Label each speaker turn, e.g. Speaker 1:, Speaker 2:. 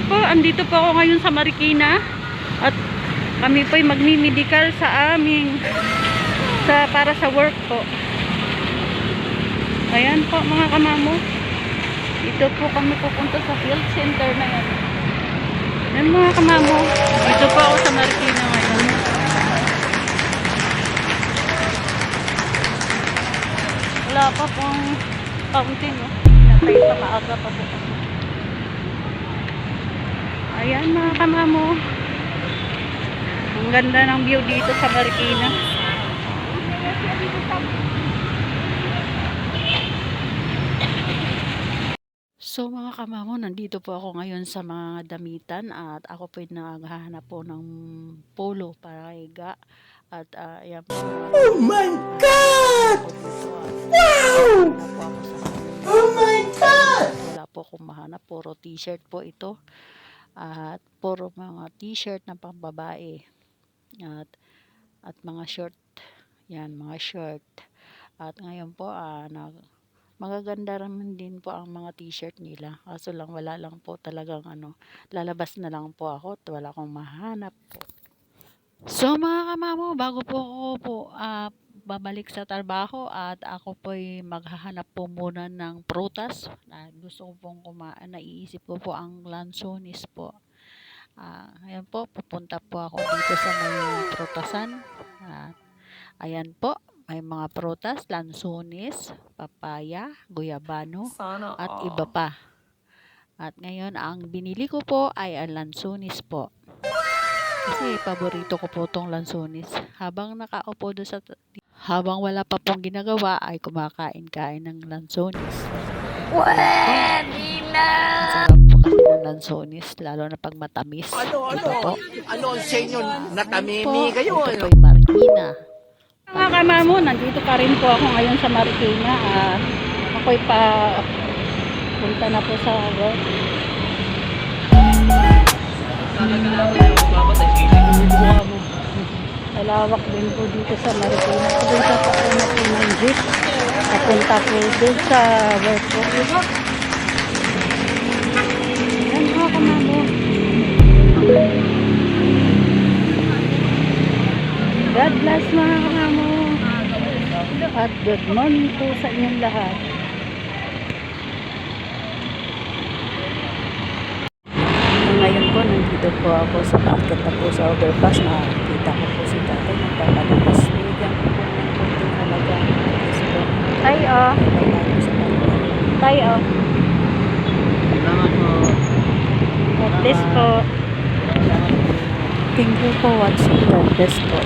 Speaker 1: nandito po ako ngayon sa Marikina at kami po ay magmi-medical sa aming sa para sa work po. Ayan po mga kamamo. Dito po kami pupunta sa health center na yan. Ayan mga kamamo. Dito po ako sa Marikina ngayon. Wala pa pong counting. Oh. Natay pa maaga pa po. Ayan mga kamamo. Ang ganda ng view dito sa Marikina. So mga kamamo, nandito po ako ngayon sa mga damitan at ako po ay naghahanap po ng polo para higa. At uh, ayan po.
Speaker 2: Oh my God! Wow! Oh my God!
Speaker 1: Wala po akong mahanap. Puro t-shirt po ito. At puro mga t-shirt na pambabae. At, at mga short. Yan, mga short. At ngayon po, ah, nag, magaganda naman din po ang mga t-shirt nila. Kaso lang, wala lang po talagang ano. Lalabas na lang po ako at wala akong mahanap po. So mga kamamo, bago po ako po ah, babalik sa trabaho at ako po ay maghahanap po muna ng prutas. na gusto ko pong kumain, naiisip ko po ang lansones po. Ah, ayan po, pupunta po ako dito sa may prutasan. Ah, ayan po, may mga prutas, lansones, papaya, guyabano,
Speaker 2: Sana
Speaker 1: at iba pa. At ngayon, ang binili ko po ay ang lansones po. Kasi paborito ko po tong lansones. Habang nakaupo doon sa habang wala pa pong ginagawa ay kumakain-kain ng lansones.
Speaker 2: Pwede na!
Speaker 1: Masarap po kasi ng lansones, lalo na pag matamis.
Speaker 2: Ano,
Speaker 1: Ito
Speaker 2: ano?
Speaker 1: po.
Speaker 2: Ano ang sa inyo? Natamimi kayo,
Speaker 1: ito
Speaker 2: ano?
Speaker 1: po yung Marikina. Mga kamamo, nandito pa rin po ako ngayon sa Marikina. Ah, ako'y pa punta na po sa work. Malawak din po dito sa Marikina. Doon sa pauna po ng jeep. Papunta po doon sa work po. Yan mga kamamo. God bless mga kamamo. At good morning po sa inyong lahat. Ngayon po, nandito po ako sa market na po sa overpass. Nakakita ko po si tatay nagpapalabas. Binigyan ko po ng kunting halaga. Tay, oh. Tay, oh.
Speaker 2: Salamat po.
Speaker 1: God bless po. Thank you for watching. God bless po.